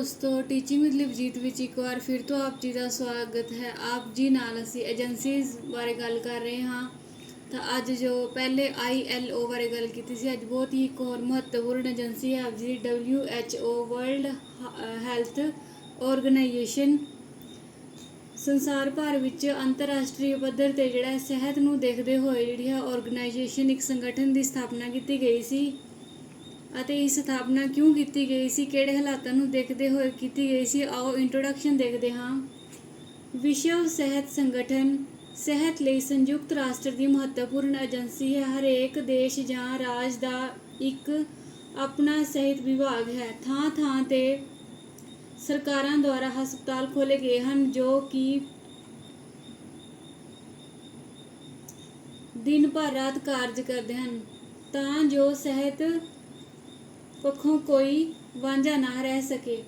ਦੋਸਤੋ teaching with ਲਿਵਜੀਤ ਵਿੱਚ ਇੱਕ ਵਾਰ ਫਿਰ ਤੋਂ ਆਪ ਜੀ ਦਾ ਸਵਾਗਤ ਹੈ। ਆਪ ਜੀ ਨਾਲ ਅਸੀਂ ਏਜੰਸੀਜ਼ ਬਾਰੇ ਗੱਲ ਕਰ ਰਹੇ ਹਾਂ। ਤਾਂ ਅੱਜ ਜੋ ਪਹਿਲੇ ILO ਬਾਰੇ ਗੱਲ ਕੀਤੀ ਸੀ, ਅੱਜ ਬਹੁਤ ਹੀ ਇੱਕ ਹੋਰ ਮਹੱਤਵਪੂਰਨ ਏਜੰਸੀ ਹੈ ਆਪ ਜੀ ਦੀ WHO ਵਰਲਡ ਹੈਲਥ ਆਰਗੇਨਾਈਜੇਸ਼ਨ ਸੰਸਾਰ ਭਰ ਵਿੱਚ ਅੰਤਰਰਾਸ਼ਟਰੀ ਪੱਧਰ ਤੇ ਜਿਹੜਾ ਸਿਹਤ ਨੂੰ ਦੇਖਦੇ ਹੋਏ ਜਿਹੜੀ ਹੈ ਆਰਗੇਨਾਈਜੇਸ਼ਨ ਇੱਕ ਸੰਗਠਨ ਦੀ ਸਥਾਪਨਾ ਕੀਤੀ ਗਈ ਸੀ। ਅਤੇ ਇਸ ਸਥਾਪਨਾ ਕਿਉਂ ਕੀਤੀ ਗਈ ਸੀ? ਕਿਹੜੇ ਹਾਲਾਤਾਂ ਨੂੰ ਦੇਖਦੇ ਹੋਏ ਕੀਤੀ ਗਈ ਸੀ? ਆਓ ਇੰਟਰੋਡਕਸ਼ਨ ਦੇਖਦੇ ਹਾਂ। ਵਿਸ਼ਵ ਸਿਹਤ ਸੰਗਠਨ, ਸਿਹਤ ਲਈ ਸੰਯੁਕਤ ਰਾਸ਼ਟਰ ਦੀ ਮਹੱਤਵਪੂਰਨ ਏਜੰਸੀ ਹੈ। ਹਰੇਕ ਦੇਸ਼ ਜਾਂ ਰਾਜ ਦਾ ਇੱਕ ਆਪਣਾ ਸਿਹਤ ਵਿਭਾਗ ਹੈ। ਥਾਂ-ਥਾਂ ਤੇ ਸਰਕਾਰਾਂ ਦੁਆਰਾ ਹਸਪਤਾਲ ਖੋਲੇ ਗਏ ਹਨ, ਜੋ ਕਿ ਦਿਨ ਭਰ ਰਾਤ ਕਾਰਜ ਕਰਦੇ ਹਨ। ਤਾਂ ਜੋ ਸਿਹਤ ਪੱਖੋਂ ਕੋਈ ਵਾਂਝਾ ਨਾ ਰਹਿ ਸਕੇ।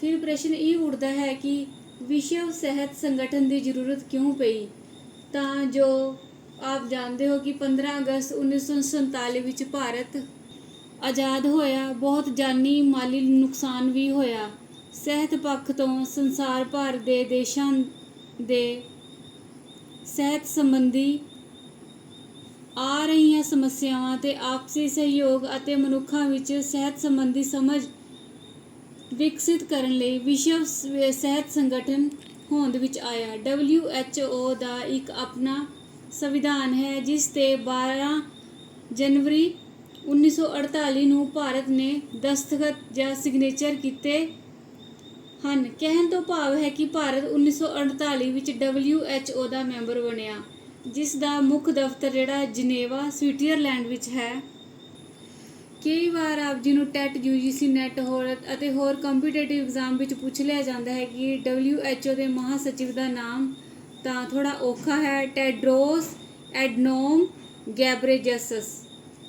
ਫਿਰ ਪ੍ਰਸ਼ਨ ਇਹ ਉੱਠਦਾ ਹੈ ਕਿ ਵਿਸ਼ਵ ਸਿਹਤ ਸੰਗਠਨ ਦੀ ਜ਼ਰੂਰਤ ਕਿਉਂ ਪਈ? ਤਾਂ ਜੋ ਆਪ ਜਾਣਦੇ ਹੋ ਕਿ 15 ਅਗਸਤ 1947 ਵਿੱਚ ਭਾਰਤ ਆਜ਼ਾਦ ਹੋਇਆ, ਬਹੁਤ ਜਾਨੀ ਮਾਲੀ ਨੁਕਸਾਨ ਵੀ ਹੋਇਆ। ਸਿਹਤ ਪੱਖ ਤੋਂ ਸੰਸਾਰ ਭਰ ਦੇ ਦੇਸ਼ਾਂ ਦੇ ਸਿਹਤ ਸੰਬੰਧੀ ਆ ਰਹੀ ਸਮੱਸਿਆਵਾਂ ਤੇ ਆਪਸੀ ਸਹਿਯੋਗ ਅਤੇ ਮਨੁੱਖਾਂ ਵਿੱਚ ਸਿਹਤ ਸੰਬੰਧੀ ਸਮਝ ਵਿਕਸਿਤ ਕਰਨ ਲਈ ਵਿਸ਼ਵ ਸ- ਸਿਹਤ ਸੰਗਠਨ ਹੋਂਦ ਵਿੱਚ ਆਇਆ। WHO ਦਾ ਇੱਕ ਆਪਣਾ ਸੰਵਿਧਾਨ ਹੈ, ਜਿਸ ਤੇ 12 ਜਨਵਰੀ 1948 ਨੂੰ ਭਾਰਤ ਨੇ ਦਸਤਖਤ ਜਾਂ ਸਿਗਨੇਚਰ ਕੀਤੇ ਹਨ। ਕਹਿਣ ਤੋਂ ਭਾਵ ਹੈ ਕਿ ਭਾਰਤ 1948 ਵਿੱਚ WHO ਦਾ ਮੈਂਬਰ ਬਣਿਆ। ਜਿਸ ਦਾ ਮੁੱਖ ਦਫ਼ਤਰ ਜਿਹੜਾ ਜਨੇਵਾ, ਸਵਿਟਜ਼ਰਲੈਂਡ ਵਿੱਚ ਹੈ। ਕਈ ਵਾਰ ਆਪ ਜੀ ਨੂੰ ਟੈਟ UGC ਨੈਟ ਹੋਰ ਅਤੇ ਹੋਰ ਕੰਪੀਟੀਟਿਵ ਐਗਜ਼ਾਮ ਵਿੱਚ ਪੁੱਛ ਲਿਆ ਜਾਂਦਾ ਹੈ ਕਿ WHO ਦੇ ਮਹਾਸਚਿਵ ਦਾ ਨਾਮ ਤਾਂ ਥੋੜਾ ਔਖਾ ਹੈ। ਟੈਡਰੋਸ ਐਡਨੋਮ ਗੈਬਰੇਜਸਸ,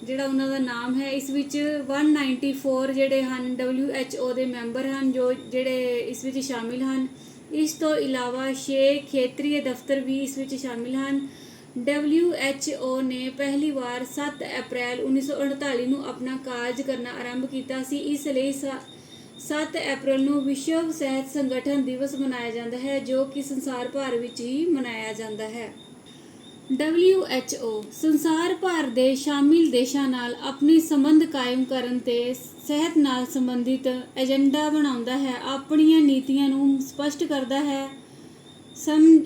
ਜਿਹੜਾ ਉਹਨਾਂ ਦਾ ਨਾਮ ਹੈ, ਇਸ ਵਿੱਚ 194 ਜਿਹੜੇ ਹਨ WHO ਦੇ ਮੈਂਬਰ ਹਨ, ਜੋ ਜਿਹੜੇ ਇਸ ਵਿੱਚ ਸ਼ਾਮਿਲ ਹਨ। ਇਸ ਤੋਂ ਇਲਾਵਾ 6 ਖੇਤਰੀ ਦਫ਼ਤਰ ਵੀ ਇਸ ਵਿੱਚ ਸ਼ਾਮਿਲ ਹਨ। WHO ਨੇ ਪਹਿਲੀ ਵਾਰ 7 ਅਪ੍ਰੈਲ 1948 ਨੂੰ ਆਪਣਾ ਕਾਰਜ ਕਰਨਾ ਆਰੰਭ ਕੀਤਾ ਸੀ। ਇਸ ਲਈ ਸ- 7 ਅਪ੍ਰੈਲ ਨੂੰ ਵਿਸ਼ਵ ਸਿਹਤ ਸੰਗਠਨ ਦਿਵਸ ਮਨਾਇਆ ਜਾਂਦਾ ਹੈ, ਜੋ ਕਿ ਸੰਸਾਰ ਭਰ ਵਿੱਚ ਹੀ ਮਨਾਇਆ ਜਾਂਦਾ ਹੈ। WHO ਸੰਸਾਰ ਭਰ ਦੇ ਸ਼ਾਮਿਲ ਦੇਸ਼ਾਂ ਨਾਲ ਆਪਣੀ ਸੰਬੰਧ ਕਾਇਮ ਕਰਨ ਤੇ ਸਿਹਤ ਨਾਲ ਸੰਬੰਧਿਤ ਏਜੰਡਾ ਬਣਾਉਂਦਾ ਹੈ। ਆਪਣੀਆਂ ਨੀਤੀਆਂ ਨੂੰ ਸਪਸ਼ਟ ਕਰਦਾ ਹੈ। ਸਮ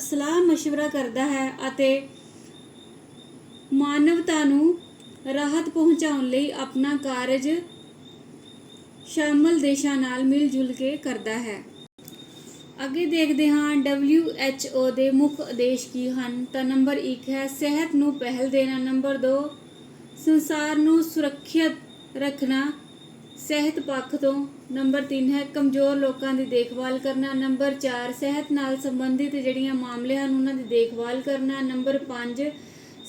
ਸਲਾਹ مشورہ ਕਰਦਾ ਹੈ ਅਤੇ ਮਾਨਵਤਾ ਨੂੰ ਰਾਹਤ ਪਹੁੰਚਾਉਣ ਲਈ ਆਪਣਾ ਕਾਰਜ ਸ਼ਾਮਲ ਦੇਸ਼ਾਂ ਨਾਲ ਮਿਲ ਜੁਲ ਕੇ ਕਰਦਾ ਹੈ ਅੱਗੇ ਦੇਖਦੇ ਹਾਂ WHO ਦੇ ਮੁੱਖ ਆਦੇਸ਼ ਕੀ ਹਨ ਤਾਂ ਨੰਬਰ 1 ਹੈ ਸਿਹਤ ਨੂੰ ਪਹਿਲ ਦੇਣਾ ਨੰਬਰ 2 ਸੰਸਾਰ ਨੂੰ ਸੁਰੱਖਿਅਤ ਰੱਖਣਾ ਸਿਹਤ ਪੱਖ ਤੋਂ ਨੰਬਰ 3 ਹੈ, ਕਮਜ਼ੋਰ ਲੋਕਾਂ ਦੀ ਦੇਖਭਾਲ ਕਰਨਾ। ਨੰਬਰ 4 ਸਿਹਤ ਨਾਲ ਸੰਬੰਧਿਤ ਜਿਹੜੀਆਂ ਮਾਮਲੇ ਹਨ ਉਹਨਾਂ ਦੀ ਦੇਖਭਾਲ ਕਰਨਾ। ਨੰਬਰ 5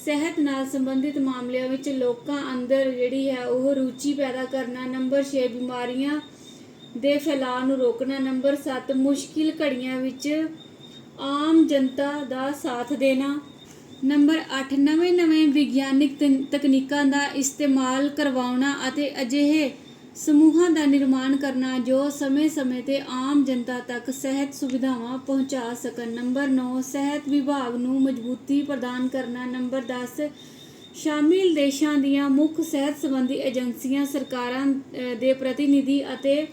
ਸਿਹਤ ਨਾਲ ਸੰਬੰਧਿਤ ਮਾਮਲਿਆਂ ਵਿੱਚ ਲੋਕਾਂ ਅੰਦਰ ਜਿਹੜੀ ਹੈ, ਉਹ ਰੁਚੀ ਪੈਦਾ ਕਰਨਾ। ਨੰਬਰ 6 ਬਿਮਾਰੀਆਂ ਦੇ ਫੈਲਾਅ ਨੂੰ ਰੋਕਣਾ। ਨੰਬਰ 7 ਮੁਸ਼ਕਿਲ ਘੜੀਆਂ ਵਿੱਚ ਆਮ ਜਨਤਾ ਦਾ ਸਾਥ ਦੇਣਾ। ਨੰਬਰ 8 ਨਵੇਂ-ਨਵੇਂ ਵਿਗਿਆਨਿਕ ਤਨ- ਤਕਨੀਕਾਂ ਦਾ ਇਸਤੇਮਾਲ ਕਰਵਾਉਣਾ ਅਤੇ ਅਜਿਹੇ ਸਮੂਹਾਂ ਦਾ ਨਿਰਮਾਣ ਕਰਨਾ ਜੋ ਸਮੇਂ-ਸਮੇਂ ਤੇ ਆਮ ਜਨਤਾ ਤੱਕ ਸਿਹਤ ਸੁਵਿਧਾਵਾਂ ਪਹੁੰਚਾ ਸਕਣ। ਨੰਬਰ 9 ਸਿਹਤ ਵਿਭਾਗ ਨੂੰ ਮਜ਼ਬੂਤੀ ਪ੍ਰਦਾਨ ਕਰਨਾ। ਨੰਬਰ 10 ਸ਼ਾਮਿਲ ਦੇਸ਼ਾਂ ਦੀਆਂ ਮੁੱਖ ਸਿਹਤ ਸੰਬੰਧੀ ਏਜੰਸੀਆਂ, ਸਰਕਾਰਾਂ ਦੇ ਪ੍ਰਤੀਨਿਧੀ ਅਤੇ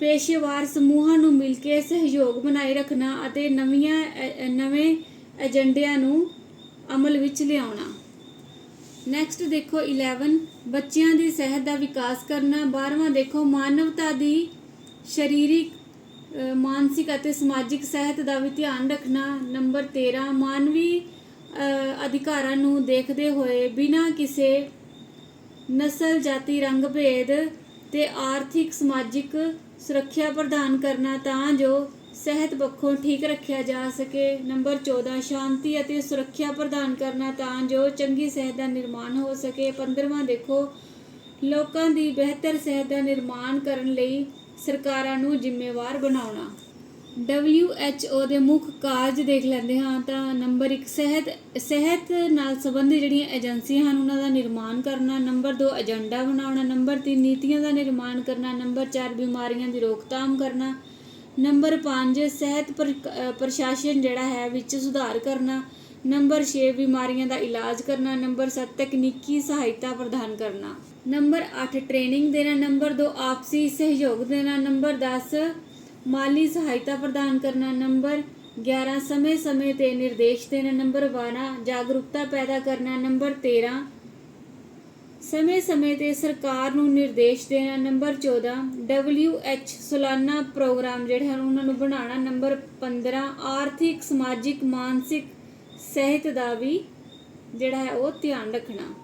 ਪੇਸ਼ੇਵਾਰ ਸਮੂਹਾਂ ਨੂੰ ਮਿਲ ਕੇ ਸਹਿਯੋਗ ਬਣਾਈ ਰੱਖਣਾ ਅਤੇ ਨਵੀਆਂ ਨਵੇਂ ਏਜੰਡਿਆਂ ਨੂੰ ਅਮਲ ਵਿੱਚ ਲਿਆਉਣਾ। ਨੈਕਸਟ ਦੇਖੋ 11 ਬੱਚਿਆਂ ਦੀ ਸਿਹਤ ਦਾ ਵਿਕਾਸ ਕਰਨਾ। 12ਵਾਂ ਦੇਖੋ, ਮਾਨਵਤਾ ਦੀ ਸਰੀਰਿਕ ਮਾਨਸਿਕ ਅਤੇ ਸਮਾਜਿਕ ਸਿਹਤ ਦਾ ਵੀ ਧਿਆਨ ਰੱਖਣਾ। ਨੰਬਰ 13 ਮਾਨਵੀ ਅਧਿਕਾਰਾਂ ਨੂੰ ਦੇਖਦੇ ਹੋਏ ਬਿਨਾਂ ਕਿਸੇ ਨਸਲ, ਜਾਤੀ, ਰੰਗ ਭੇਦ ਤੇ ਆਰਥਿਕ, ਸਮਾਜਿਕ ਸੁਰੱਖਿਆ ਪ੍ਰਦਾਨ ਕਰਨਾ ਤਾਂ ਜੋ ਸਿਹਤ ਪੱਖੋਂ ਠੀਕ ਰੱਖਿਆ ਜਾ ਸਕੇ। ਨੰਬਰ 14 ਸ਼ਾਂਤੀ ਅਤੇ ਸੁਰੱਖਿਆ ਪ੍ਰਦਾਨ ਕਰਨਾ ਤਾਂ ਜੋ ਚੰਗੀ ਸਿਹਤ ਦਾ ਨਿਰਮਾਣ ਹੋ ਸਕੇ। 15ਵਾਂ ਦੇਖੋ, ਲੋਕਾਂ ਦੀ ਬਿਹਤਰ ਸਿਹਤ ਦਾ ਨਿਰਮਾਣ ਕਰਨ ਲਈ ਸਰਕਾਰਾਂ ਨੂੰ ਜ਼ਿੰਮੇਵਾਰ ਬਣਾਉਣਾ। WHO ਦੇ ਮੁੱਖ ਕਾਰਜ ਦੇਖ ਲੈਂਦੇ ਹਾਂ ਤਾਂ ਨੰਬਰ 1 ਸਿਹਤ ਸਿਹਤ ਨਾਲ ਸੰਬੰਧਿਤ ਜਿਹੜੀਆਂ ਏਜੰਸੀਆਂ ਹਨ, ਉਹਨਾਂ ਦਾ ਨਿਰਮਾਣ ਕਰਨਾ। ਨੰਬਰ 2 ਏਜੰਡਾ ਬਣਾਉਣਾ। ਨੰਬਰ 3 ਨੀਤੀਆਂ ਦਾ ਨਿਰਮਾਣ ਕਰਨਾ। ਨੰਬਰ 4 ਬਿਮਾਰੀਆਂ ਦੀ ਰੋਕਥਾਮ ਕਰਨਾ। ਨੰਬਰ 5 ਸਿਹਤ ਪਰ- ਪ੍ਰਸ਼ਾਸਨ ਜਿਹੜਾ ਹੈ ਵਿੱਚ ਸੁਧਾਰ ਕਰਨਾ। ਨੰਬਰ 6 ਬਿਮਾਰੀਆਂ ਦਾ ਇਲਾਜ ਕਰਨਾ। ਨੰਬਰ 7 ਤਕਨੀਕੀ ਸਹਾਇਤਾ ਪ੍ਰਦਾਨ ਕਰਨਾ। ਨੰਬਰ 8 ਟ੍ਰੇਨਿੰਗ ਦੇਣਾ। ਨੰਬਰ 2 ਆਪਸੀ ਸਹਿਯੋਗ ਦੇਣਾ। ਨੰਬਰ 10 ਮਾਲੀ ਸਹਾਇਤਾ ਪ੍ਰਦਾਨ ਕਰਨਾ। ਨੰਬਰ 11 ਸਮੇਂ-ਸਮੇਂ ਤੇ ਨਿਰਦੇਸ਼ ਦੇਣਾ। ਨੰਬਰ 12 ਜਾਗਰੂਕਤਾ ਪੈਦਾ ਕਰਨਾ। ਨੰਬਰ 13 ਸਮੇਂ-ਸਮੇਂ ਤੇ ਸਰਕਾਰ ਨੂੰ ਨਿਰਦੇਸ਼ ਦੇਣਾ ਨੰਬਰ 14 WH ਸਾਲਾਨਾ ਪ੍ਰੋਗਰਾਮ ਜਿਹੜੇ ਹਨ, ਉਹਨਾਂ ਨੂੰ ਬਣਾਉਣਾ ਨੰਬਰ 15 ਆਰਥਿਕ, ਸਮਾਜਿਕ, ਮਾਨਸਿਕ ਸਿਹਤ ਦਾ ਵੀ ਜਿਹੜਾ ਹੈ ਉਹ ਧਿਆਨ ਰੱਖਣਾ।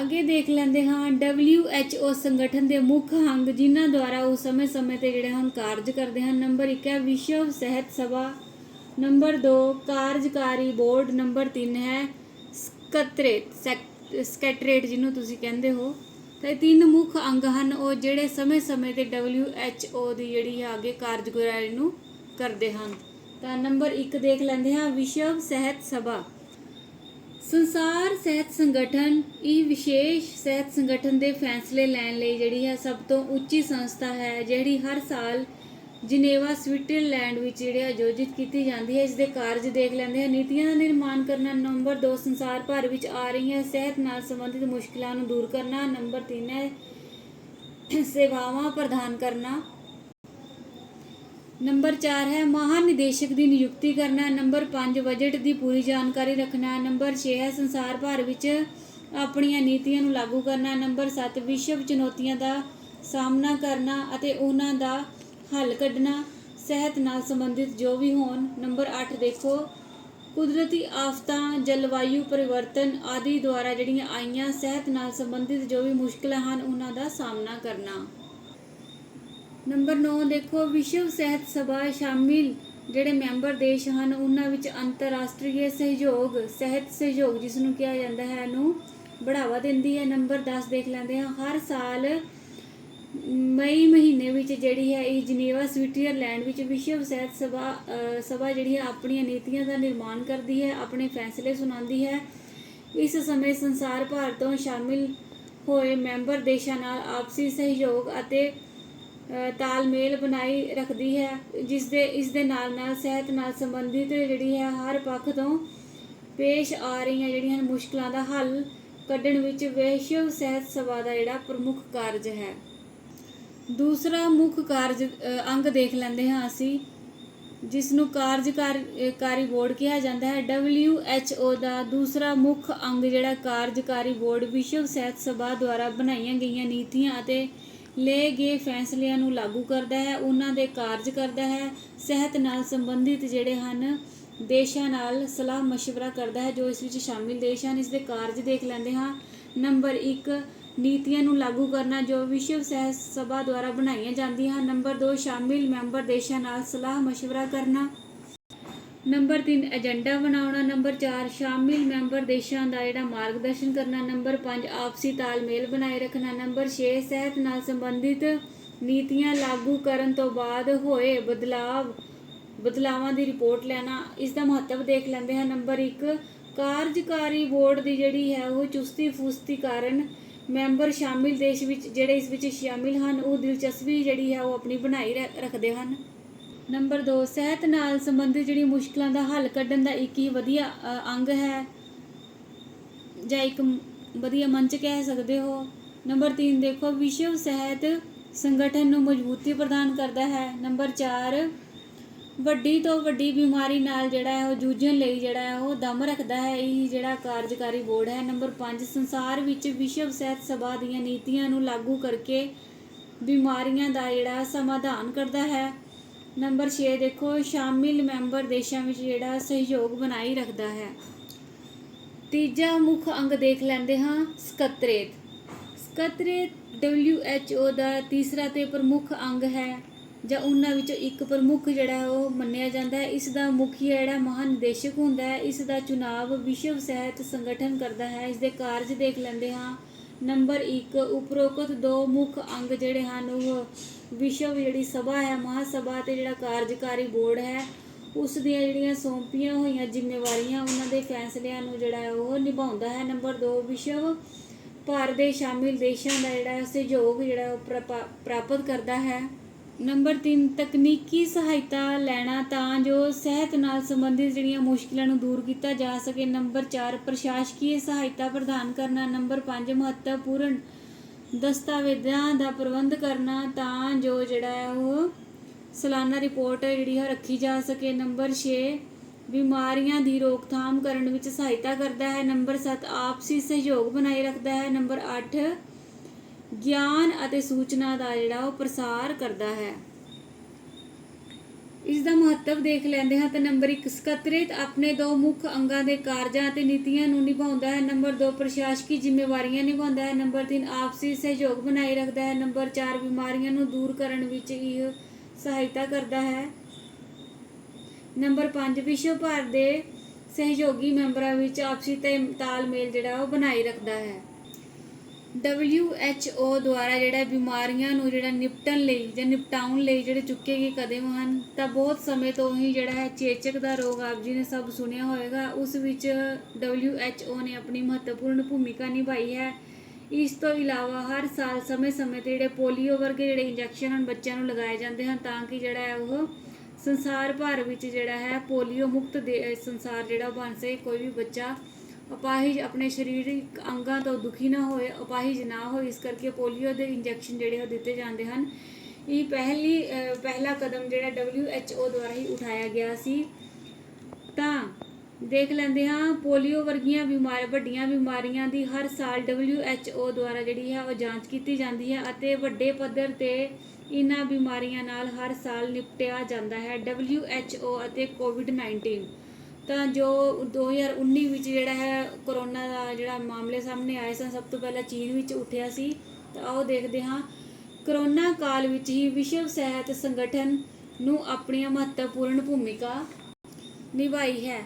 ਅੱਗੇ ਦੇਖ ਲੈਂਦੇ ਹਾਂ WHO ਸੰਗਠਨ ਦੇ ਮੁੱਖ ਅੰਗ ਜਿਨ੍ਹਾਂ ਦੁਆਰਾ ਉਹ ਸਮੇਂ-ਸਮੇਂ ਤੇ ਜਿਹੜੇ ਹਨ, ਕਾਰਜ ਕਰਦੇ ਹਨ, ਨੰਬਰ 1 ਹੈ ਵਿਸ਼ਵ ਸਿਹਤ ਸਭਾ, ਨੰਬਰ 2 ਕਾਰਜਕਾਰੀ ਬੋਰਡ, ਨੰਬਰ 3 ਹੈ ਸਕੱਤਰੇਤ ਸਕੈਟਰੇਟ ਜਿਹਨੂੰ ਤੁਸੀਂ ਕਹਿੰਦੇ ਹੋ, ਤਾਂ ਇਹ ਤਿੰਨ ਮੁੱਖ ਅੰਗ ਹਨ, ਉਹ ਜਿਹੜੇ ਸਮੇਂ-ਸਮੇਂ ਤੇ WHO ਦੀ ਜਿਹੜੀ ਹੈ ਅੱਗੇ ਕਾਰਜਕਾਰੀ ਨੂੰ ਕਰਦੇ ਹਨ। ਤਾਂ ਨੰਬਰ 1 ਦੇਖ ਲੈਂਦੇ ਹਾਂ, ਵਿਸ਼ਵ ਸਿਹਤ ਸਭਾ। ਸੰਸਾਰ ਸਿਹਤ ਸੰਗਠਨ, ਇਹ ਵਿਸ਼ੇਸ਼ ਸਿਹਤ ਸੰਗਠਨ ਦੇ ਫੈਸਲੇ ਲੈਣ ਲਈ ਜਿਹੜੀ ਹੈ ਸਭ ਤੋਂ ਉੱਚੀ ਸੰਸਥਾ ਹੈ, ਜਿਹੜੀ ਹਰ ਸਾਲ ਜਿਨੇਵਾ, ਸਵਿਟਜ਼ਰਲੈਂਡ ਵਿੱਚ ਜਿਹੜੇ ਆਯੋਜਿਤ ਕੀਤੀ ਜਾਂਦੀ ਹੈ ਇਸ ਦੇ ਕਾਰਜ ਦੇਖ ਲੈਂਦੇ ਹਨ ਨੀਤੀਆਂ ਦਾ ਨਿਰਮਾਣ ਕਰਨਾ, ਨੰਬਰ 2 ਸੰਸਾਰ ਭਰ ਵਿੱਚ ਆ ਰਹੀਆਂ ਸਿਹਤ ਨਾਲ ਸੰਬੰਧਿਤ ਮੁਸ਼ਕਲਾਂ ਨੂੰ ਦੂਰ ਕਰਨਾ। ਨੰਬਰ 3 ਹੈ, ਸੇਵਾਵਾਂ ਪ੍ਰਦਾਨ ਕਰਨਾ। ਨੰਬਰ 4 ਹੈ ਮਹਾਨਿਦੇਸ਼ਕ ਦੀ ਨਿਯੁਕਤੀ ਕਰਨਾ। ਨੰਬਰ 5 ਬਜਟ ਦੀ ਪੂਰੀ ਜਾਣਕਾਰੀ ਰੱਖਣਾ। ਨੰਬਰ 6 ਹੈ, ਸੰਸਾਰ ਭਰ ਵਿੱਚ ਆਪਣੀਆਂ ਨੀਤੀਆਂ ਨੂੰ ਲਾਗੂ ਕਰਨਾ। ਨੰਬਰ 7 ਵਿਸ਼ਵ ਚੁਣੌਤੀਆਂ ਦਾ ਸਾਹਮਣਾ ਕਰਨਾ ਅਤੇ ਉਹਨਾਂ ਦਾ ਹੱਲ ਕੱਢਣਾ, ਸਿਹਤ ਨਾਲ ਸੰਬੰਧਿਤ ਜੋ ਵੀ ਹੋਣ, ਨੰਬਰ 8 ਦੇਖੋ। ਕੁਦਰਤੀ ਆਫਤਾਂ, ਜਲਵਾਯੂ ਪਰਿਵਰਤਨ ਆਦਿ ਦੁਆਰਾ ਜਿਹੜੀਆਂ ਆਈਆਂ, ਸਿਹਤ ਨਾਲ ਸੰਬੰਧਿਤ ਜੋ ਵੀ ਮੁਸ਼ਕਲਾਂ ਹਨ, ਉਹਨਾਂ ਦਾ ਸਾਹਮਣਾ ਕਰਨਾ। ਨੰਬਰ 9 ਦੇਖੋ, ਵਿਸ਼ਵ ਸਿਹਤ ਸਭਾ ਸ਼ਾਮਿਲ। ਜਿਹੜੇ ਮੈਂਬਰ ਦੇਸ਼ ਹਨ, ਉਹਨਾਂ ਵਿੱਚ ਅੰਤਰਰਾਸ਼ਟਰੀ ਸਹਿਯੋਗ, ਸਿਹਤ ਸਹਿਯੋਗ, ਜਿਸ ਨੂੰ ਕਿਹਾ ਜਾਂਦਾ ਹੈ, ਨੂੰ ਬੜਾਵਾ ਦਿੰਦੀ ਹੈ। ਨੰਬਰ 10 ਦੇਖ ਲੈਂਦੇ ਹਾਂ। ਹਰ ਸਾਲ ਮਈ ਮਹੀਨੇ ਵਿੱਚ ਜਿਹੜੀ ਹੈ ਇਹ ਜਨੀਵਾ ਸਵਿਟਜ਼ਰਲੈਂਡ ਵਿੱਚ ਵਿਸ਼ਵ ਸਿਹਤ ਸਭਾ ਸਭਾ ਜਿਹੜੀ ਹੈ ਆਪਣੀਆਂ ਨੀਤੀਆਂ ਦਾ ਨਿਰਮਾਣ ਕਰਦੀ ਹੈ, ਆਪਣੇ ਫੈਸਲੇ ਸੁਣਾਉਂਦੀ ਹੈ। ਇਸ ਸਮੇਂ ਸੰਸਾਰ ਭਰ ਤੋਂ ਸ਼ਾਮਿਲ ਹੋਏ ਮੈਂਬਰ ਦੇਸ਼ਾਂ ਨਾਲ ਆਪਸੀ ਸਹਿਯੋਗ ਅਤੇ ਤਾਲਮੇਲ ਬਣਾਈ ਰੱਖਦੀ ਹੈ, ਜਿਸ ਦੇ, ਇਸ ਦੇ ਨਾਲ ਨਾਲ ਸਿਹਤ ਨਾਲ ਸੰਬੰਧਿਤ ਜਿਹੜੀ ਹੈ ਹਰ ਪੱਖ ਤੋਂ ਪੇਸ਼ ਆ ਰਹੀਆਂ ਜਿਹੜੀਆਂ ਹਨ, ਮੁਸ਼ਕਲਾਂ ਦਾ ਹੱਲ ਕੱਢਣ ਵਿੱਚ ਵਿਸ਼ਵ ਸਿਹਤ ਸਭਾ ਦਾ ਜਿਹੜਾ ਪ੍ਰਮੁੱਖ ਕਾਰਜ ਹੈ। ਦੂਸਰਾ ਮੁੱਖ ਕਾਰਜ ਅੰਗ ਦੇਖ ਲੈਂਦੇ ਹਾਂ ਅਸੀਂ ਜਿਸ ਨੂੰ ਕਾਰਜਕਾਰੀ ਬੋਰਡ ਕਿਹਾ ਜਾਂਦਾ ਹੈ। WHO ਦਾ ਦੂਸਰਾ ਮੁੱਖ ਅੰਗ ਜਿਹੜਾ ਕਾਰਜਕਾਰੀ ਬੋਰਡ ਵਿਸ਼ਵ ਸਿਹਤ ਸਭਾ ਦੁਆਰਾ ਬਣਾਈਆਂ ਗਈਆਂ ਨੀਤੀਆਂ ਅਤੇ ਲਏ ਗਏ ਫੈਸਲਿਆਂ ਨੂੰ ਲਾਗੂ ਕਰਦਾ ਹੈ। ਉਹਨਾਂ ਦੇ ਕਾਰਜ ਕਰਦਾ ਹੈ। ਸਿਹਤ ਨਾਲ ਸੰਬੰਧਿਤ ਜਿਹੜੇ ਹਨ, ਦੇਸ਼ਾਂ ਨਾਲ ਸਲਾਹ مشਵਰਾ ਕਰਦਾ ਹੈ, ਜੋ ਇਸ ਵਿੱਚ ਸ਼ਾਮਿਲ ਦੇਸ਼ ਹਨ। ਇਸ ਦੇ ਕਾਰਜ ਦੇਖ ਲੈਂਦੇ ਹਾਂ। ਨੰਬਰ 1 ਨੀਤੀਆਂ ਨੂੰ ਲਾਗੂ ਕਰਨਾ ਜੋ ਵਿਸ਼ਵ ਸਿਹਤ ਸਭਾ ਦੁਆਰਾ ਬਣਾਈਆਂ ਜਾਂਦੀਆਂ ਹਨ ਨੰਬਰ 2 ਸ਼ਾਮਿਲ ਮੈਂਬਰ ਦੇਸ਼ਾਂ ਨਾਲ ਸਲਾਹ مشورہ ਕਰਨਾ ਨੰਬਰ 3 ਏਜੰਡਾ ਬਣਾਉਣਾ ਨੰਬਰ 4 ਸ਼ਾਮਿਲ ਮੈਂਬਰ ਦੇਸ਼ਾਂ ਦਾ ਜਿਹੜਾ ਮਾਰਗਦਰਸ਼ਨ ਕਰਨਾ ਨੰਬਰ 5 ਆਪਸੀ ਤਾਲਮੇਲ ਬਣਾਏ ਰੱਖਣਾ ਨੰਬਰ 6 ਸਿਹਤ ਨਾਲ ਸੰਬੰਧਿਤ ਨੀਤੀਆਂ ਲਾਗੂ ਕਰਨ ਤੋਂ ਬਾਅਦ ਹੋਏ ਬਦਲਾਵ ਬਦਲਾਵਾਂ ਦੀ ਰਿਪੋਰਟ ਲੈਣਾ ਇਸ ਦਾ ਮਹੱਤਵ ਦੇਖ ਲੈਂਦੇ ਹਾਂ ਨੰਬਰ 1 ਕਾਰਜਕਾਰੀ ਬੋਰਡ ਦੀ ਜਿਹੜੀ ਹੈ ਉਹ ਚੁਸਤੀ ਫੁਸਤੀ ਕਾਰਨ ਮੈਂਬਰ ਸ਼ਾਮਿਲ ਦੇਸ਼ ਵਿੱਚ, ਜਿਹੜੇ ਇਸ ਵਿੱਚ ਸ਼ਾਮਿਲ ਹਨ, ਉਹ ਦਿਲਚਸਪੀ ਜਿਹੜੀ ਹੈ ਉਹ ਆਪਣੀ ਬਣਾਈ ਰੱਖ- ਰੱਖਦੇ ਹਨ। ਨੰਬਰ 2 ਸਿਹਤ ਨਾਲ ਸੰਬੰਧਿਤ ਜਿਹੜੀ ਮੁਸ਼ਕਲਾਂ ਦਾ ਹੱਲ ਕੱਢਣ ਦਾ ਇੱਕ ਹੀ ਵਧੀਆ ਅੰਗ ਹੈ। ਜਾਂ ਇੱਕ ਵਧੀਆ ਮੰਚ ਕਹਿ ਸਕਦੇ ਹੋ। ਨੰਬਰ 3 ਦੇਖੋ, ਵਿਸ਼ਵ ਸਿਹਤ ਸੰਗਠਨ ਨੂੰ ਮਜ਼ਬੂਤੀ ਪ੍ਰਦਾਨ ਕਰਦਾ ਹੈ। ਨੰਬਰ 4 ਵੱਡੀ ਤੋਂ ਵੱਡੀ ਬਿਮਾਰੀ ਨਾਲ ਜਿਹੜਾ ਹੈ ਉਹ ਜੂਝਣ ਲਈ ਜਿਹੜਾ ਹੈ ਉਹ ਦਮ ਰੱਖਦਾ ਹੈ। ਇਹ ਜਿਹੜਾ ਕਾਰਜਕਾਰੀ ਬੋਰਡ ਹੈ, ਨੰਬਰ 5 ਸੰਸਾਰ ਵਿੱਚ ਵਿਸ਼ਵ ਸਿਹਤ ਸਭਾ ਦੀਆਂ ਨੀਤੀਆਂ ਨੂੰ ਲਾਗੂ ਕਰਕੇ ਬਿਮਾਰੀਆਂ ਦਾ ਜਿਹੜਾ ਸਮਾਧਾਨ ਕਰਦਾ ਹੈ। ਨੰਬਰ 6 ਦੇਖੋ, ਸ਼ਾਮਿਲ ਮੈਂਬਰ ਦੇਸ਼ਾਂ ਵਿੱਚ ਜਿਹੜਾ ਸਹਿਯੋਗ ਬਣਾਈ ਰੱਖਦਾ ਹੈ। ਤੀਜਾ ਮੁੱਖ ਅੰਗ ਦੇਖ ਲੈਂਦੇ ਹਾਂ, ਸਕੱਤਰੇਤ। ਸਕੱਤਰੇਤ WHO ਦਾ ਤੀਸਰਾ ਤੇ ਪ੍ਰਮੁੱਖ ਅੰਗ ਹੈ ਜਾਂ ਉਹਨਾਂ ਵਿੱਚੋਂ ਇੱਕ ਪ੍ਰਮੁੱਖ ਜਿਹੜਾ ਉਹ ਮੰਨਿਆ ਜਾਂਦਾ ਹੈ, ਇਸ ਦਾ ਮੁਖੀਆ ਜਿਹੜਾ ਮਹਾਨਿਦੇਸ਼ਕ ਹੁੰਦਾ ਹੈ, ਇਸ ਦਾ ਚੁਣਾਵ ਵਿਸ਼ਵ ਸਿਹਤ ਸੰਗਠਨ ਕਰਦਾ ਹੈ। ਇਸ ਦੇ ਕਾਰਜ ਦੇਖ ਲੈਂਦੇ ਹਾਂ। ਨੰਬਰ 1 ਉਪਰੋਕਤ ਦੋ ਮੁੱਖ ਅੰਗ ਜਿਹੜੇ ਹਨ, ਉਹ ਵਿਸ਼ਵ ਜਿਹੜੀ ਸਭਾ ਹੈ, ਮਹਾਸਭਾ ਤੇ ਜਿਹੜਾ ਕਾਰਜਕਾਰੀ ਬੋਰਡ ਹੈ, ਉਸ ਦੀਆਂ ਜਿਹੜੀਆਂ ਸੌਂਪੀਆਂ ਹੋਈਆਂ ਜ਼ਿੰਮੇਵਾਰੀਆਂ, ਉਹਨਾਂ ਦੇ ਫੈਸਲਿਆਂ ਨੂੰ ਜਿਹੜਾ ਉਹ ਨਿਭਾਉਂਦਾ ਹੈ। ਨੰਬਰ 2 ਵਿਸ਼ਵ ਭਾਰਤ ਦੇ ਸ਼ਾਮਿਲ ਦੇਸ਼ਾਂ ਦਾ ਜਿਹੜਾ ਸਹਿਯੋਗ ਜਿਹੜਾ ਉਹ ਪ੍ਰਪਾ- ਪ੍ਰਾਪਤ ਕਰਦਾ ਹੈ। ਨੰਬਰ 3 ਤਕਨੀਕੀ ਸਹਾਇਤਾ ਲੈਣਾ ਤਾਂ ਜੋ ਸਿਹਤ ਨਾਲ ਸੰਬੰਧਿਤ ਜਿਹੜੀਆਂ ਮੁਸ਼ਕਲਾਂ ਨੂੰ ਦੂਰ ਕੀਤਾ ਜਾ ਸਕੇ। ਨੰਬਰ 4 ਪ੍ਰਸ਼ਾਸਕੀ ਸਹਾਇਤਾ ਪ੍ਰਦਾਨ ਕਰਨਾ। ਨੰਬਰ 5 ਮਹੱਤਵਪੂਰਨ ਦਸਤਾਵੇਜ਼ਾਂ ਦਾ ਪ੍ਰਬੰਧ ਕਰਨਾ ਤਾਂ ਜੋ ਜਿਹੜਾ ਹੈ ਉਹ ਸਾਲਾਨਾ ਰਿਪੋਰਟ ਜਿਹੜੀ ਹੈ ਰੱਖੀ ਜਾ ਸਕੇ। ਨੰਬਰ 6 ਬਿਮਾਰੀਆਂ ਦੀ ਰੋਕਥਾਮ ਕਰਨ ਵਿੱਚ ਸਹਾਇਤਾ ਕਰਦਾ ਹੈ। ਨੰਬਰ 7 ਆਪਸੀ ਸਹਿਯੋਗ ਬਣਾਈ ਰੱਖਦਾ ਹੈ। ਨੰਬਰ 8 ਗਿਆਨ ਅਤੇ ਸੂਚਨਾ ਦਾ ਜਿਹੜਾ ਉਹ ਪ੍ਰਸਾਰ ਕਰਦਾ ਹੈ। ਇਸ ਦਾ ਮਹੱਤਵ ਦੇਖ ਲੈਂਦੇ ਹਾਂ ਤਾਂ ਨੰਬਰ 1 ਸਕੱਤਰੇਤ ਆਪਣੇ ਦੋ ਮੁੱਖ ਅੰਗਾਂ ਦੇ ਕਾਰਜਾਂ ਅਤੇ ਨੀਤੀਆਂ ਨੂੰ ਨਿਭਾਉਂਦਾ ਹੈ। ਨੰਬਰ 2 ਪ੍ਰਸ਼ਾਸਕੀ ਜ਼ਿੰਮੇਵਾਰੀਆਂ ਨਿਭਾਉਂਦਾ ਹੈ। ਨੰਬਰ 3 ਆਪਸੀ ਸਹਿਯੋਗ ਬਣਾਈ ਰੱਖਦਾ ਹੈ। ਨੰਬਰ 4 ਬਿਮਾਰੀਆਂ ਨੂੰ ਦੂਰ ਕਰਨ ਵਿੱਚ ਇਹ ਸਹਾਇਤਾ ਕਰਦਾ ਹੈ। ਨੰਬਰ 5 ਵਿਸ਼ਵ ਭਰ ਦੇ ਸਹਿਯੋਗੀ ਮੈਂਬਰਾਂ ਵਿੱਚ ਆਪਸੀ ਤਾਲਮੇਲ ਜਿਹੜਾ ਉਹ ਬਣਾਈ ਰੱਖਦਾ ਹੈ। WHO ਦੁਆਰਾ ਜਿਹੜਾ ਬਿਮਾਰੀਆਂ ਨੂੰ ਜਿਹੜਾ ਨਿਪਟਣ ਲਈ ਜਾਂ ਨਿਪਟਾਉਣ ਲਈ ਜਿਹੜੇ ਚੁੱਕੇ ਗਏ ਕਦਮ ਹਨ, ਤਾਂ ਬਹੁਤ ਸਮੇਂ ਤੋਂ ਹੀ ਜਿਹੜਾ ਹੈ ਚੇਚਕ ਦਾ ਰੋਗ ਆਪ ਜੀ ਨੇ ਸਭ ਸੁਣਿਆ ਹੋਵੇਗਾ। ਉਸ ਵਿੱਚ WHO ਨੇ ਆਪਣੀ ਮਹੱਤਵਪੂਰਨ ਭੂਮਿਕਾ ਨਿਭਾਈ ਹੈ। ਇਸ ਤੋਂ ਇਲਾਵਾ ਹਰ ਸਾਲ ਸਮੇਂ-ਸਮੇਂ ਤੇ ਜਿਹੜੇ ਪੋਲੀਓ ਵਰਗੇ ਜਿਹੜੇ ਇੰਜੈਕਸ਼ਨ ਹਨ ਬੱਚਿਆਂ ਨੂੰ ਲਗਾਏ ਜਾਂਦੇ ਹਨ, ਤਾਂ ਕਿ ਜਿਹੜਾ ਹੈ ਉਹ ਸੰਸਾਰ ਭਰ ਵਿੱਚ ਜਿਹੜਾ ਹੈ ਪੋਲੀਓ ਮੁਕਤ ਦੇ ਸੰਸਾਰ ਜਿਹੜਾ ਬਣ ਸਕੇ। ਕੋਈ ਵੀ ਬੱਚਾ ਅਪਾਹਿਜ ਆਪਣੇ ਸਰੀਰਕ ਅੰਗਾਂ ਤੋਂ ਦੁਖੀ ਨਾ ਹੋਏ, ਅਪਾਹਿਜ ਨਾ ਹੋਏ, ਇਸ ਕਰਕੇ ਪੋਲੀਓ ਦੇ ਇੰਜੈਕਸ਼ਨ ਜਿਹੜੇ ਉਹ ਦਿੱਤੇ ਜਾਂਦੇ ਹਨ। ਇਹ ਪਹਿਲੀ ਪਹਿਲਾ ਕਦਮ ਜਿਹੜਾ WHO ਦੁਆਰਾ ਹੀ ਉਠਾਇਆ ਗਿਆ ਸੀ। ਤਾਂ ਦੇਖ ਲੈਂਦੇ ਹਾਂ, ਪੋਲੀਓ ਵਰਗੀਆਂ ਬਿਮਾਰ, ਵੱਡੀਆਂ ਬਿਮਾਰੀਆਂ ਦੀ ਹਰ ਸਾਲ WHO ਦੁਆਰਾ ਜਿਹੜੀ ਹੈ ਉਹ ਜਾਂਚ ਕੀਤੀ ਜਾਂਦੀ ਹੈ ਅਤੇ ਵੱਡੇ ਪੱਧਰ ਤੇ ਇਹਨਾਂ ਬਿਮਾਰੀਆਂ ਨਾਲ ਹਰ ਸਾਲ ਨਿਪਟਿਆ ਜਾਂਦਾ ਹੈ। WHO ਅਤੇ ਕੋਵਿਡ-19 ਤਾਂ ਜੋ 2019 ਵਿੱਚ ਜਿਹੜਾ ਹੈ ਕਰੋਨਾ ਦਾ ਜਿਹੜਾ ਮਾਮਲੇ ਸਾਹਮਣੇ ਆਏ ਸਨ, ਸਭ ਤੋਂ ਪਹਿਲਾਂ ਚੀਨ ਵਿੱਚ ਉੱਠਿਆ ਸੀ। ਤਾਂ ਆਓ ਦੇਖਦੇ ਹਾਂ, ਕਰੋਨਾ ਕਾਲ ਵਿੱਚ ਹੀ ਵਿਸ਼ਵ ਸਿਹਤ ਸੰਗਠਨ ਨੂੰ ਆਪਣੀਆਂ ਮਹੱਤਵਪੂਰਨ ਭੂਮਿਕਾ ਨਿਭਾਈ ਹੈ।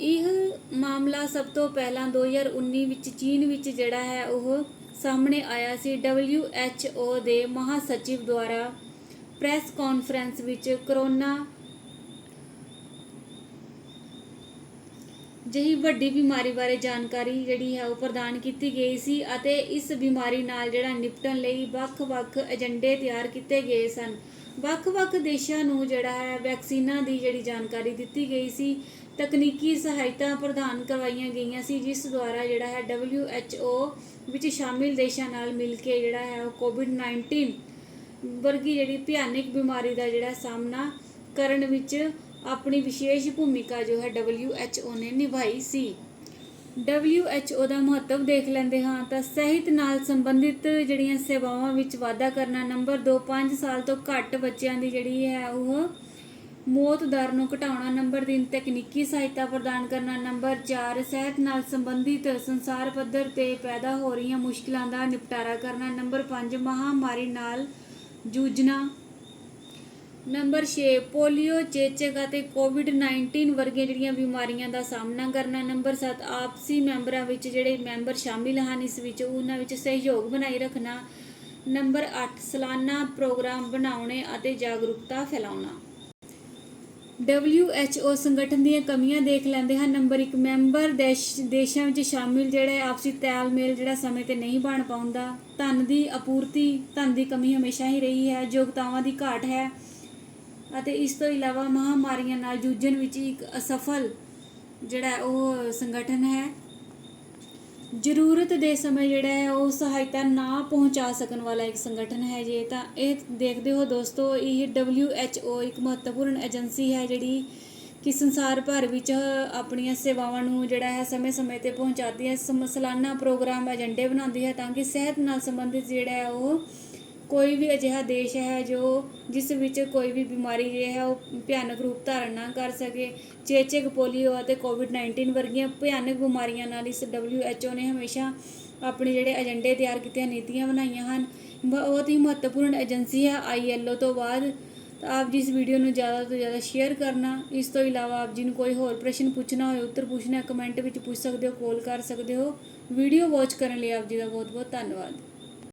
ਇਹ ਮਾਮਲਾ ਸਭ ਤੋਂ ਪਹਿਲਾਂ 2019 ਵਿੱਚ ਚੀਨ ਵਿੱਚ ਜਿਹੜਾ ਹੈ, ਉਹ ਸਾਹਮਣੇ ਆਇਆ ਸੀ। WHO ਦੇ ਮਹਾਸਚਿਵ ਦੁਆਰਾ ਪ੍ਰੈਸ ਕਾਨਫਰੰਸ ਵਿੱਚ ਕਰੋਨਾ ਜਿਹੀ ਵੱਡੀ ਬਿਮਾਰੀ ਬਾਰੇ ਜਾਣਕਾਰੀ ਜਿਹੜੀ ਹੈ ਉਹ ਪ੍ਰਦਾਨ ਕੀਤੀ ਗਈ ਸੀ ਅਤੇ ਇਸ ਬਿਮਾਰੀ ਨਾਲ ਜਿਹੜਾ ਨਿਪਟਣ ਲਈ ਵੱਖ-ਵੱਖ ਏਜੰਡੇ ਤਿਆਰ ਕੀਤੇ ਗਏ ਸਨ। ਵੱਖ-ਵੱਖ ਦੇਸ਼ਾਂ ਨੂੰ ਜਿਹੜਾ ਹੈ ਵੈਕਸੀਨਾਂ ਦੀ ਜਿਹੜੀ ਜਾਣਕਾਰੀ ਦਿੱਤੀ ਗਈ ਸੀ। ਤਕਨੀਕੀ ਸਹਾਇਤਾ ਪ੍ਰਦਾਨ ਕਰਵਾਈਆਂ ਗਈਆਂ ਸੀ, ਜਿਸ ਦੁਆਰਾ ਜਿਹੜਾ ਹੈ WHO ਵਿੱਚ ਸ਼ਾਮਿਲ ਦੇਸ਼ਾਂ ਨਾਲ ਮਿਲ ਕੇ ਜਿਹੜਾ ਹੈ ਉਹ ਕੋਵਿਡ-19 ਵਰਗੀ ਜਿਹੜੀ ਭਿਆਨਕ ਬਿਮਾਰੀ ਦਾ ਜਿਹੜਾ ਸਾਹਮਣਾ ਕਰਨ ਵਿੱਚ ਆਪਣੀ ਵਿਸ਼ੇਸ਼ ਭੂਮਿਕਾ ਜੋ ਹੈ WHO ਨੇ ਨਿਭਾਈ ਸੀ। WHO ਦਾ ਮਹੱਤਵ ਦੇਖ ਲੈਂਦੇ ਹਾਂ ਤਾਂ ਸਿਹਤ ਨਾਲ ਸੰਬੰਧਿਤ ਜਿਹੜੀਆਂ ਸੇਵਾਵਾਂ ਵਿੱਚ ਵਾਧਾ ਕਰਨਾ ਨੰਬਰ 2 5 ਸਾਲ ਤੋਂ ਘੱਟ ਬੱਚਿਆਂ ਦੀ ਜਿਹੜੀ ਹੈ ਉਹ ਮੌਤ ਦਰ ਨੂੰ ਘਟਾਉਣਾ ਨੰਬਰ 3 ਤਕਨੀਕੀ ਸਹਾਇਤਾ ਪ੍ਰਦਾਨ ਕਰਨਾ ਨੰਬਰ 4 ਸਿਹਤ ਨਾਲ ਸੰਬੰਧਿਤ ਸੰਸਾਰ ਪੱਧਰ ਤੇ ਪੈਦਾ ਹੋ ਰਹੀਆਂ ਮੁਸ਼ਕਲਾਂ ਦਾ ਨਿਪਟਾਰਾ ਕਰਨਾ ਨੰਬਰ 5 ਮਹਾਮਾਰੀ ਨਾਲ ਜੂਝਣਾ। ਨੰਬਰ 6 ਪੋਲੀਓ, ਚੇਚਕ ਅਤੇ ਕੋਵਿਡ-19 ਵਰਗੀਆਂ ਜਿਹੜੀਆਂ ਬਿਮਾਰੀਆਂ ਦਾ ਸਾਹਮਣਾ ਕਰਨਾ। ਨੰਬਰ 7 ਆਪਸੀ ਮੈਂਬਰਾਂ ਵਿੱਚ ਜਿਹੜੇ ਮੈਂਬਰ ਸ਼ਾਮਿਲ ਹਨ, ਇਸ ਵਿੱਚ ਉਹਨਾਂ ਵਿੱਚ ਸਹਿਯੋਗ ਬਣਾਈ ਰੱਖਣਾ। ਨੰਬਰ 8 ਸਾਲਾਨਾ ਪ੍ਰੋਗਰਾਮ ਬਣਾਉਣੇ ਅਤੇ ਜਾਗਰੂਕਤਾ ਫੈਲਾਉਣਾ। WHO ਸੰਗਠਨ ਦੀਆਂ ਕਮੀਆਂ ਦੇਖ ਲੈਂਦੇ ਹਨ। ਨੰਬਰ 1 ਮੈਂਬਰ ਦੇਸ਼, ਦੇਸ਼ਾਂ ਵਿੱਚ ਸ਼ਾਮਿਲ ਜਿਹੜੇ ਆਪਸੀ ਤਾਲਮੇਲ ਜਿਹੜਾ ਸਮੇਂ ਤੇ ਨਹੀਂ ਬਣ ਪਾਉਂਦਾ। ਧਨ ਦੀ ਆਪੂਰਤੀ ਧਨ ਦੀ ਕਮੀ ਹਮੇਸ਼ਾ ਹੀ ਰਹੀ ਹੈ, ਯੋਗਤਾਵਾਂ ਦੀ ਘਾਟ ਹੈ। ਅਤੇ ਇਸ ਤੋਂ ਇਲਾਵਾ ਮਹਾਮਾਰੀਆਂ ਨਾਲ ਜੂਝਣ ਵਿੱਚ ਇੱਕ ਅਸਫਲ ਜਿਹੜਾ ਉਹ ਸੰਗਠਨ ਹੈ। ਜ਼ਰੂਰਤ ਦੇ ਸਮੇਂ ਜਿਹੜਾ ਹੈ ਉਹ ਸਹਾਇਤਾ ਨਾ ਪਹੁੰਚਾ ਸਕਣ ਵਾਲਾ ਇੱਕ ਸੰਗਠਨ ਹੈ ਜੇ ਤਾਂ ਇਹ ਦੇਖਦੇ ਹੋ ਦੋਸਤੋ, ਇਹ WHO ਇੱਕ ਮਹੱਤਵਪੂਰਨ ਏਜੰਸੀ ਹੈ ਜਿਹੜੀ ਕਿ ਸੰਸਾਰ ਭਰ ਵਿੱਚ ਆਪਣੀਆਂ ਸੇਵਾਵਾਂ ਨੂੰ ਜਿਹੜਾ ਹੈ ਸਮੇਂ-ਸਮੇਂ ਤੇ ਪਹੁੰਚਾਉਂਦੀ ਹੈ। ਸਮ- ਸਾਲਾਨਾ ਪ੍ਰੋਗਰਾਮ ਏਜੰਡੇ ਬਣਾਉਂਦੀ ਹੈ ਤਾਂ ਕਿ ਸਿਹਤ ਨਾਲ ਸੰਬੰਧਿਤ ਜਿਹੜਾ ਹੈ ਉਹ ਕੋਈ ਵੀ ਅਜਿਹਾ ਦੇਸ਼ ਹੈ ਜੋ ਜਿਸ ਵਿੱਚ ਕੋਈ ਵੀ ਬਿਮਾਰੀ ਜੇ ਹੈ ਉਹ ਭਿਆਨਕ ਰੂਪ ਧਾਰਨ ਨਾ ਕਰ ਸਕੇ। ਚੇਚਕ ਪੋਲੀਓ ਅਤੇ ਕੋਵਿਡ-19 ਵਰਗੀਆਂ ਭਿਆਨਕ ਬਿਮਾਰੀਆਂ ਨਾਲ ਇਸ WHO ਨੇ ਹਮੇਸ਼ਾ ਆਪਣੇ ਜਿਹੜੇ ਏਜੰਡੇ ਤਿਆਰ ਕੀਤੇ ਹਨ, ਨੀਤੀਆਂ ਬਣਾਈਆਂ ਹਨ। ਬਹੁਤ ਹੀ ਮਹੱਤਵਪੂਰਨ ਏਜੰਸੀ ਹੈ ILO ਤੋਂ ਬਾਅਦ। ਤਾਂ ਆਪ ਜੀ ਇਸ ਵੀਡੀਓ ਨੂੰ ਜ਼ਿਆਦਾ ਤੋਂ ਜ਼ਿਆਦਾ ਸ਼ੇਅਰ ਕਰਨਾ। ਇਸ ਤੋਂ ਇਲਾਵਾ ਆਪ ਜੀ ਨੂੰ ਕੋਈ ਹੋਰ ਪ੍ਰਸ਼ਨ ਪੁੱਛਣਾ ਹੋਵੇ ਉੱਤਰ ਪੁੱਛਣਾ ਕਮੈਂਟ ਵਿੱਚ ਪੁੱਛ ਸਕਦੇ ਹੋ ਕਾਲ ਕਰ ਸਕਦੇ ਹੋ। ਵੀਡੀਓ ਵਾਚ ਕਰਨ ਲਈ ਆਪ ਜੀ ਦਾ ਬਹੁਤ ਬਹੁਤ ਧੰਨਵਾਦ।